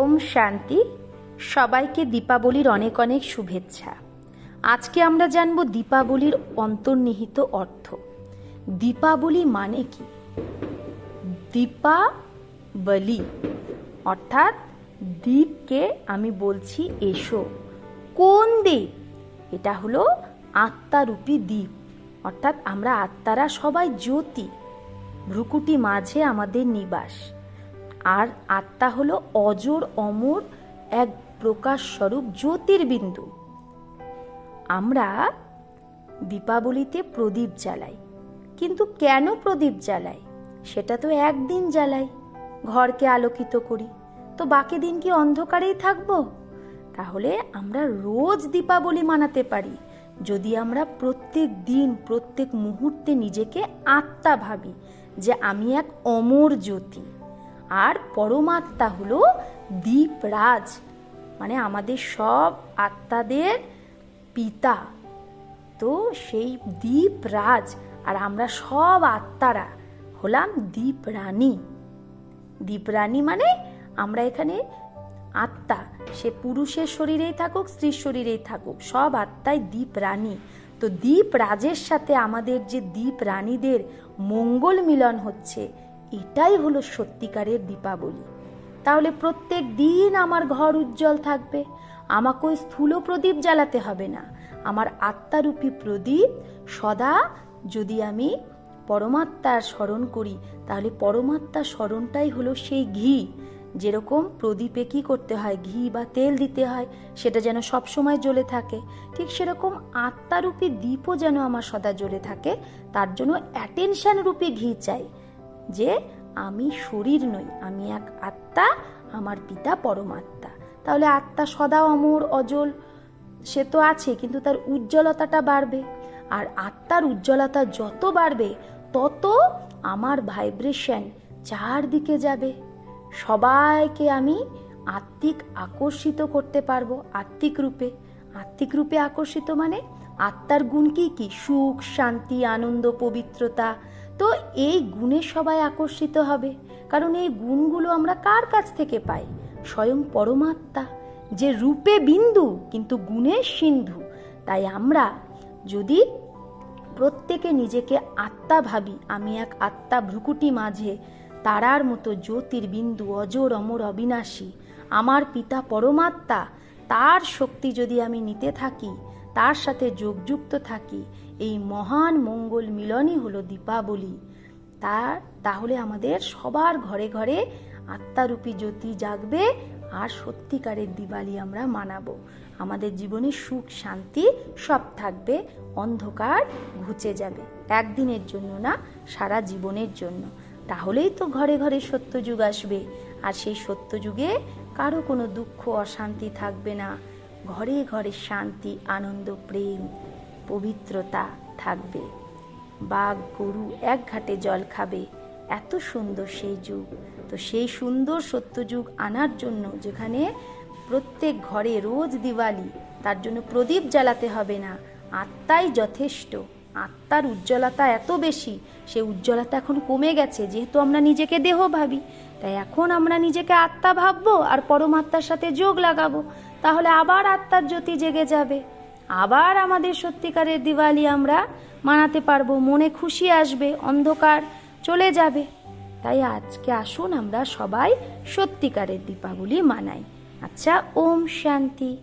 ওম শান্তি। সবাইকে দীপাবলির অনেক অনেক শুভেচ্ছা। আজকে আমরা জানব দীপাবলির অন্তর্নিহিত অর্থ। দীপাবলি মানে কি? দীপাবলি। অর্থাৎ দ্বীপকে আমি বলছি এসো। কোন দ্বীপ? এটা হলো আত্মারূপী দ্বীপ। অর্থাৎ আমরা আত্মারা সবাই জ্যোতি। ভ্রুকুটি মাঝে আমাদের নিবাস। আর আত্মা হলো অজর অমর এক প্রকাশ স্বরূপ জ্যোতির্বিন্দু। আমরা দীপাবলিতে প্রদীপ জ্বালাই। কিন্তু কেন প্রদীপ জ্বালাই? সেটা তো একদিন জ্বালাই। ঘরকে আলোকিত করি। তো বাকি দিন কি অন্ধকারেই থাকব? তাহলে আমরা রোজ দীপাবলি মানাতে পারি, যদি আমরা প্রত্যেক দিন, প্রত্যেক মুহূর্তে নিজেকে আত্মা ভাবি যে আমি এক অমর জ্যোতি। আর পরমাত্মা হলো দীপরাজ মানে আমাদের সব আত্মাদের পিতা। তো সেই দীপরাজ আর আমরা সব আত্মারা হলাম দীপরানী দীপরানী মানে আমরা এখানে আত্মা, সে পুরুষের শরীরেই থাকুক, স্ত্রীর শরীরেই থাকুক, সব আত্মাই দীপ রানী তো দীপ রাজের সাথে আমাদের যে দীপ রানীদের মঙ্গল মিলন হচ্ছে এটাই হলো সত্যিকারের দীপাবলি। তাহলে প্রত্যেক দিন আমার ঘর উজ্জ্বল থাকবে, আমাকে ওই স্থূল প্রদীপ জ্বালাতে হবে না। আমার আত্মারূপী প্রদীপ সদা যদি আমি পরমাত্মার স্মরণ করি, তাহলে পরমাত্মার স্মরণটাই হলো সেই ঘি। যেরকম প্রদীপে কি করতে হয়? ঘি বা তেল দিতে হয়, সেটা যেন সব সময় জ্বলে থাকে। ঠিক সেরকম আত্মারূপী দীপও যেন আমার সদা জ্বলে থাকে, তার জন্য অ্যাটেনশন রূপী ঘি চাই। যে আমি শরীর নই, আমি এক আত্মা, আমার পিতা পরমাত্মা। তাহলে আত্মা সদা অমর, অজল, সে তো আছে, কিন্তু তার উজ্জ্বলতাটা বাড়বে। আর আত্মার উজ্জ্বলতা যত বাড়বে, তত আমার ভাইব্রেশন চারদিকে যাবে। সবাইকে আমি আত্মিক আকর্ষিত করতে পারব, আত্মিক রূপে। আত্মিক রূপে আকর্ষিত মানে আত্মার গুণ কি কি? সুখ, শান্তি, আনন্দ, পবিত্রতা তো এই গুণে সবাই আকর্ষিত হবে। কারণ এই গুণগুলো আমরা কার কাছ থেকে পাই? স্বয়ং পরমাত্মা, যে রূপে বিন্দু, কিন্তু গুণে সিন্ধু। তাই আমরা যদি প্রত্যেকে নিজেকে আত্মা ভাবি, আমি এক আত্মা ভ্রুকুটি মাঝে, তারার মতো জ্যোতির্বিন্দু, অজর, অমর, অবিনাশী, আমার পিতা পরমাত্মা, তার শক্তি যদি আমি নিতে থাকি তার সাথে যোগযুক্ত থাকি। এই মহান মঙ্গল মিলনই হলো দীপাবলি। তার, তাহলে আমাদের সবার ঘরে ঘরে আত্মারূপী জ্যোতি জাগবে আর সত্যিকারের দিওয়ালি আমরা মানাবো। আমাদের জীবনে সুখ, শান্তি সব থাকবে, অন্ধকার ঘুচে যাবে। একদিনের জন্য না, সারা জীবনের জন্য। তাহলেই তো ঘরে ঘরে সত্যযুগ আসবে। আর সেই সত্যযুগে কারও কোনো দুঃখ, অশান্তি থাকবে না। ঘরে ঘরে শান্তি, আনন্দ, প্রেম, পবিত্রতা থাকবে। বাঘ, গরু এক ঘাটে জল খাবে। এত সুন্দর সেই যুগ। তো সেই সুন্দর সত্যযুগ আনার জন্য যেখানে প্রত্যেক ঘরে রোজ দিওয়ালি, তার জন্য প্রদীপ জ্বালাতে হবে না। আত্মাই যথেষ্ট। আত্মার উজ্জ্বলতা এত বেশি, সে উজ্জ্বলতা এখন কমে গেছে, যেহেতু আমরা নিজেকে দেহ ভাবি। তাই এখন আমরা নিজেকে আত্মা ভাববো আর পরমাত্মার সাথে যোগ লাগাবো। তাহলে আবার আত্মার জ্যোতি জেগে যাবে। আবার আমাদের সত্যিকারের দিওয়ালি আমরা মানাতে পারব, মনে খুশি আসবে, অন্ধকার চলে যাবে। তাই আজকে আসুন আমরা সবাই সত্যিকারের দীপাবলি মানাই। আচ্ছা ওম শান্তি।